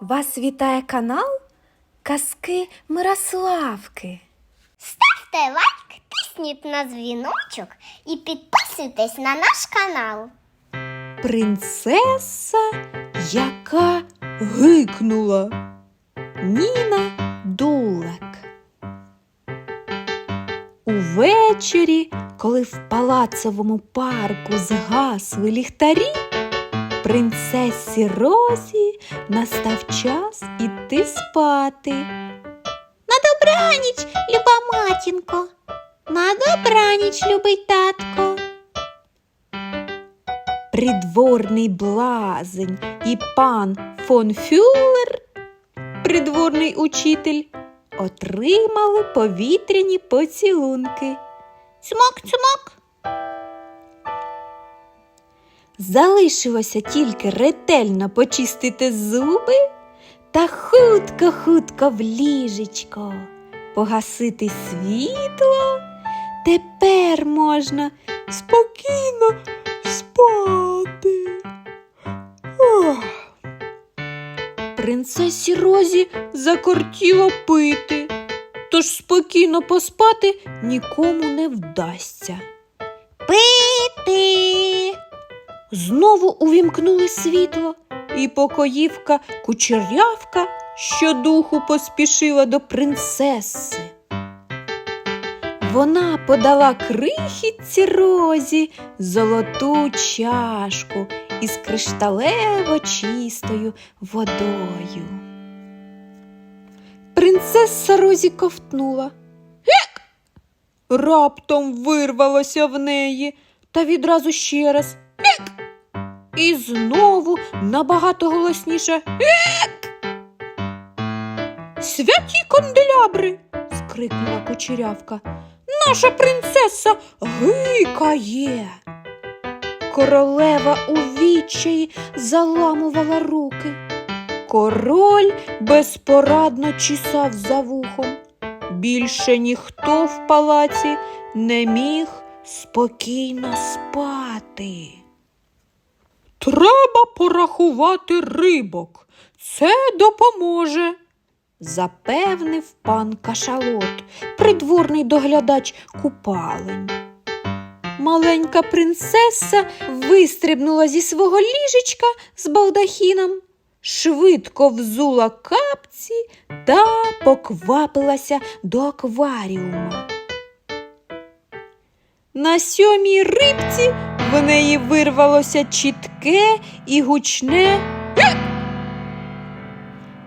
Вас вітає канал Казки Мирославки. Ставте лайк, тисніть на дзвіночок і підписуйтесь на наш канал. Принцеса, яка гикнула. Ніна Дулек. Увечері, коли в палацовому парку згасли ліхтарі, принцесі Розі настав час іти спати. На добраніч, люба матінко, на добраніч, любий татко. Придворний блазень і пан фон Фюллер, придворний учитель, отримали повітряні поцілунки. Цмок-цмок. Залишилося тільки ретельно почистити зуби та хутко-хутко в ліжечко, погасити світло. Тепер можна спокійно спати. Ох. Принцесі Розі закортіло пити, тож спокійно поспати нікому не вдасться. Пити. Знову увімкнули світло, і покоївка кучерявка щодуху поспішила до принцеси. Вона подала крихітці розі золоту чашку із кришталево чистою водою. Принцеса Розі ковтнула. Гек! Раптом вирвалося в неї та відразу ще раз. Гек! І знову набагато голосніше. Гек! Святі канделябри. скрикнула кучерявка. Наша принцеса гикає. Королева у відчаї заламувала руки. Король безпорадно чесав за вухом. Більше ніхто в палаці не міг спокійно спати. Треба порахувати рибок. Це допоможе запевнив пан кашалот, придворний доглядач купалень. Маленька принцеса вистрибнула зі свого ліжечка з балдахіном, швидко взула капці та поквапилася до акваріума. На сьомій рибці в неї вирвалося чітке і гучне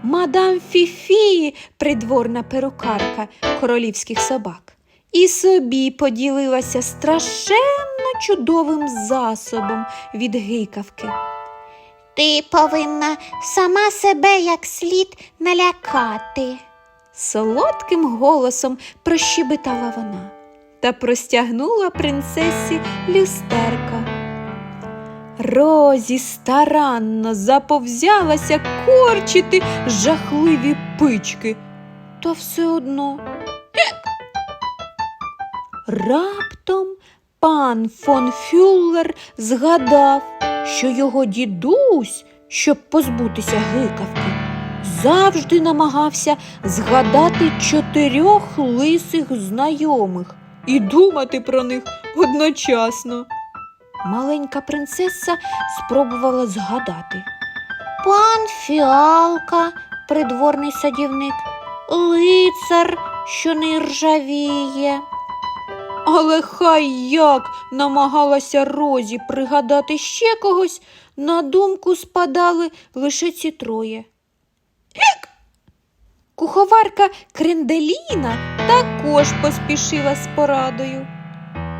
Мадам Фіфі, придворна перукарка королівських собак, і собі поділилася страшенно чудовим засобом від гикавки. Ти повинна сама себе як слід налякати. Солодким голосом прощебетала вона та простягнула принцесі люстерка. Розі старанно заповзялася корчити жахливі пички, та все одно. Раптом пан фон Фюллер згадав, що його дідусь, щоб позбутися гикавки, завжди намагався згадати чотирьох лисих знайомих і думати про них одночасно. Маленька принцеса спробувала згадати. Пан Фіалка, придворний садівник, лицар, що не ржавіє. Але хай як намагалася Розі пригадати ще когось, на думку спадали лише ці троє. Ек! Куховарка Кренделіна також поспішила з порадою.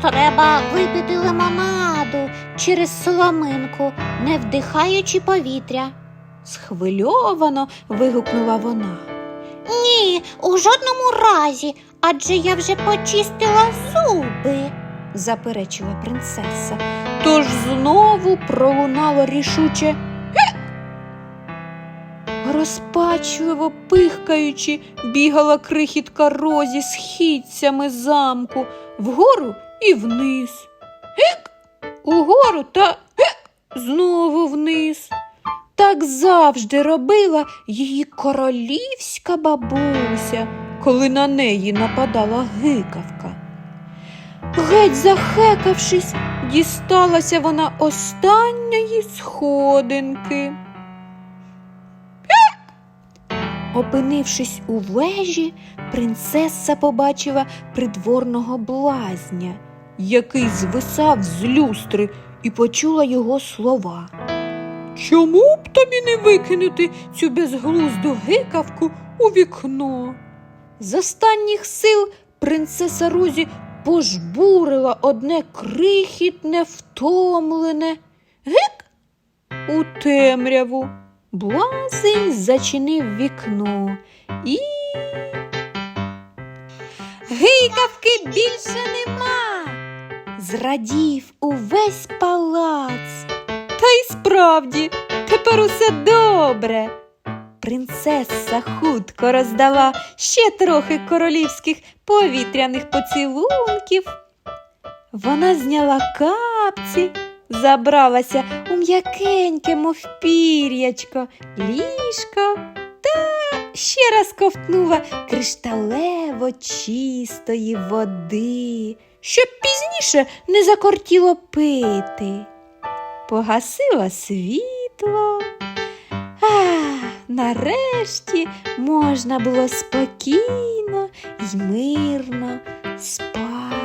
Треба випити лимонаду через соломинку, не вдихаючи повітря. Схвильовано вигукнула вона. Ні, у жодному разі, адже я вже почистила зуби. заперечила принцеса. Тож знову пролунало рішуче. Розпачливо пихкаючи, бігала крихітка розі східцями замку вгору і вниз. Гек! Угору та гек! знову вниз. Так завжди робила її королівська бабуся, коли на неї нападала гикавка. Геть захекавшись, дісталася вона останньої сходинки. Опинившись у вежі, принцеса побачила придворного блазня, який звисав з люстри, і почула його слова. Чому б тобі не викинути цю безглузду гикавку у вікно? З останніх сил принцеса Рузі пожбурила одне крихітне, втомлене гик у темряву. Блазень зачинив вікно і. Гикавки більше нема. Зрадів увесь палац. Та й справді, тепер усе добре. Принцеса хутко роздала ще трохи королівських повітряних поцілунків. Вона зняла капці, забралася у м'якеньке, мов пір'ячко, ліжко та ще раз ковтнула кришталево чистої води, щоб пізніше не закортіло пити. Погасила світло. Нарешті можна було спокійно й мирно спати.